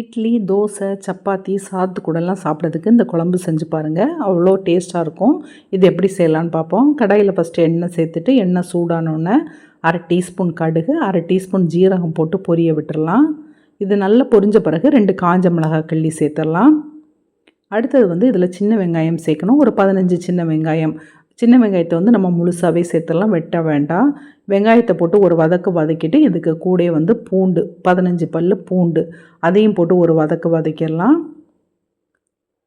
இட்லி தோசை சப்பாத்தி சாத்து கூடலாம் சாப்பிட்றதுக்கு இந்த குழம்பு செஞ்சு பாருங்கள் அவ்வளோ டேஸ்ட்டாக இருக்கும். இது எப்படி செய்யலான்னு பார்ப்போம். கடாயில் ஃபஸ்ட்டு எண்ணெய் சேர்த்துட்டு எண்ணெய் சூடானோடனே அரை டீஸ்பூன் கடுகு அரை டீஸ்பூன் ஜீரகம் போட்டு பொரிய விட்டுடலாம் இது நல்லா பொரிஞ்ச பிறகு ரெண்டு காஞ்ச மிளகாய் கிள்ளி சேர்த்துடலாம் அடுத்தது வந்து இதில் சின்ன வெங்காயம் சேர்க்கணும். ஒரு பதினஞ்சு சின்ன வெங்காயம். சின்ன வெங்காயத்தை வந்து நம்ம முழுசாகவே சேர்த்துலாம் வெட்ட வேண்டாம். வெங்காயத்தை போட்டு ஒரு வதக்கு வதக்கிட்டு இதுக்கு கூட வந்து பூண்டு பதினஞ்சு பல் பூண்டு அதையும் போட்டு ஒரு வதக்கு வதக்கிடலாம்.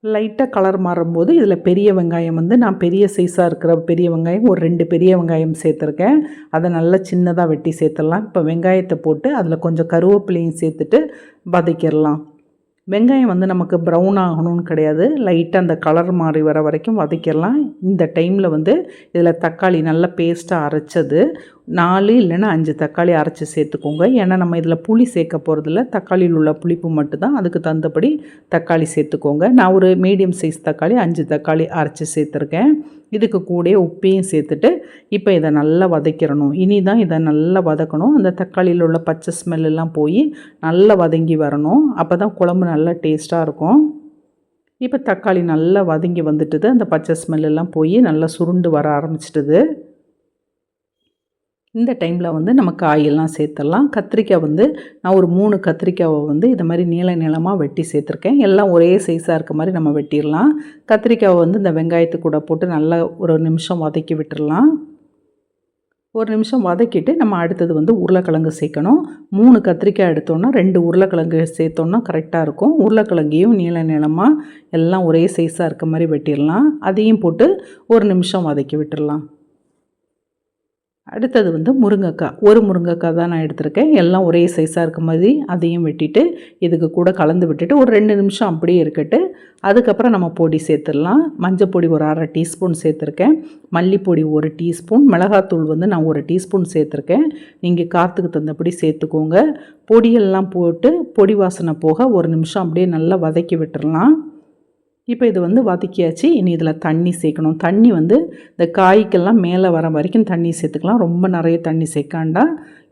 லைட்டாக கலர் மாறும்போது இதில் பெரிய வெங்காயம் வந்து நான் பெரிய சைஸாக இருக்கிற பெரிய வெங்காயம் ஒரு ரெண்டு பெரிய வெங்காயம் சேர்த்துருக்கேன். அதை நல்லா சின்னதாக வெட்டி சேர்த்துடலாம். இப்போ வெங்காயத்தை போட்டு அதில் கொஞ்சம் கருவேப்பிலையும் சேர்த்துட்டு வதக்கிடலாம். வெங்காயம் வந்து நமக்கு ப்ரௌன் ஆகணும்னு கிடையாது. லைட்டாக அந்த கலர் மாறி வர வரைக்கும் வதக்கிடலாம். இந்த டைமில் வந்து இதில் தக்காளி நல்லா பேஸ்ட்டாக அரைச்சது. நாலு இல்லைன்னா அஞ்சு தக்காளி அரைச்சி சேர்த்துக்கோங்க. ஏன்னா நம்ம இதில் புளி சேர்க்க போகிறதில்ல தக்காளியில் உள்ள புளிப்பு மட்டும்தான். அதுக்கு தகுந்தபடி தக்காளி சேர்த்துக்கோங்க. நான் ஒரு மீடியம் சைஸ் தக்காளி அஞ்சு தக்காளி அரைச்சி சேர்த்துருக்கேன். இதுக்கு கூட உப்பையும் சேர்த்துட்டு இப்போ இதை நல்லா வதக்கிடணும் இனி தான் இதை நல்லா வதக்கணும். அந்த தக்காளியில் உள்ள பச்சை ஸ்மெல்லாம் போய் நல்லா வதங்கி வரணும். அப்போ தான் குழம்பு நல்லா டேஸ்ட்டாக இருக்கும். இப்போ தக்காளி நல்லா வதங்கி வந்துட்டுது. அந்த பச்சை ஸ்மெல்லாம் போய் நல்லா சுருண்டு வர ஆரம்பிச்சிட்டுது. இந்த டைமில் வந்து நம்ம காயெல்லாம் சேர்த்துடலாம். கத்திரிக்காய் வந்து நான் ஒரு மூணு கத்திரிக்காவை வந்து இது மாதிரி நீள நீளமாக வெட்டி சேர்த்துருக்கேன். எல்லாம் ஒரே சைஸாக இருக்க மாதிரி நம்ம வெட்டிடலாம். கத்திரிக்காவை வந்து இந்த வெங்காயத்து கூட போட்டு நல்லா ஒரு நிமிஷம் வதக்கி விட்டுடலாம். ஒரு நிமிஷம் வதக்கிட்டு நம்ம அடுத்தது வந்து உருளைக்கிழங்கு சேர்க்கணும். மூணு கத்திரிக்காய் எடுத்தோன்னா ரெண்டு உருளைக்கிழங்கு சேர்த்தோன்னா கரெக்டாக இருக்கும். உருளைக்கிழங்கையும் நீள நீளமாக எல்லாம் ஒரே சைஸாக இருக்க மாதிரி வெட்டிடலாம். அதையும் போட்டு ஒரு நிமிஷம் வதக்கி விட்டுடலாம். அடுத்தது வந்து முருங்கைக்காய். ஒரு முருங்கைக்காய் தான் நான் எடுத்திருக்கேன். எல்லாம் ஒரே சைஸாக இருக்க மாதிரி அதையும் வெட்டிட்டு இதுக்கு கூட கலந்து விட்டுட்டு ஒரு ரெண்டு நிமிஷம் அப்படியே இருக்கட்டு. அதுக்கப்புறம் நம்ம பொடி சேர்த்துடலாம். மஞ்சள் பொடி ஒரு அரை டீஸ்பூன் சேர்த்துருக்கேன். மல்லிப்பொடி ஒரு டீஸ்பூன். மிளகாத்தூள் வந்து நான் ஒரு டீஸ்பூன் சேர்த்துருக்கேன். நீங்கள் காற்றுக்கு தந்தபடி சேர்த்துக்கோங்க. பொடியெல்லாம் போட்டு பொடி வாசனை போக ஒரு நிமிஷம் அப்படியே நல்லா வதக்கி விட்டுடலாம். இப்போ இது வந்து வதக்கியாச்சு. இனி இதில் தண்ணி சேர்க்கணும். தண்ணி வந்து இந்த காய்க்கெல்லாம் மேலே வர வரைக்கும் தண்ணி சேர்த்துக்கலாம். ரொம்ப நிறைய தண்ணி சேர்க்காண்டா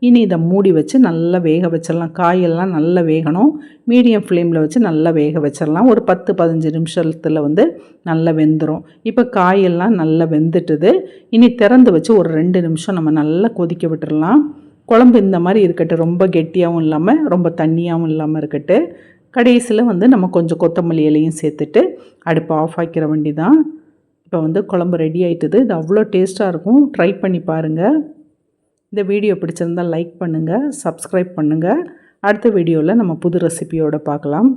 இனி இதை மூடி வச்சு நல்லா வேக வச்சிடலாம். காயெல்லாம் நல்லா வேகணும். மீடியம் ஃப்ளேமில் வச்சு நல்லா வேக வச்சிடலாம். ஒரு பத்து பதினஞ்சு நிமிஷத்தில் வந்து நல்லா வெந்துடும் இப்போ காயெல்லாம் நல்லா வெந்துட்டுது. இனி திறந்து வச்சு ஒரு ரெண்டு நிமிஷம் நம்ம நல்லா கொதிக்க விட்டுடலாம். குழம்பு இந்த மாதிரி இருக்கட்டும். ரொம்ப கெட்டியாகவும் இல்லாமல் ரொம்ப தண்ணியாகவும் இல்லாமல் இருக்கட்டும். கடைசியில் வந்து நம்ம கொஞ்சம் கொத்தமல்லி இலையும் சேர்த்துட்டு அடுப்பை ஆஃப் ஆக்கிற வண்டி தான் இப்போ வந்து குழம்பு ரெடி ஆகிட்டுது இது அவ்வளோ டேஸ்ட்டாக இருக்கும். ட்ரை பண்ணி பாருங்கள் இந்த வீடியோ பிடிச்சிருந்தால் லைக் பண்ணுங்கள் சப்ஸ்கிரைப் பண்ணுங்கள் அடுத்த வீடியோவில் நம்ம புது ரெசிபியோடு பார்க்கலாம்.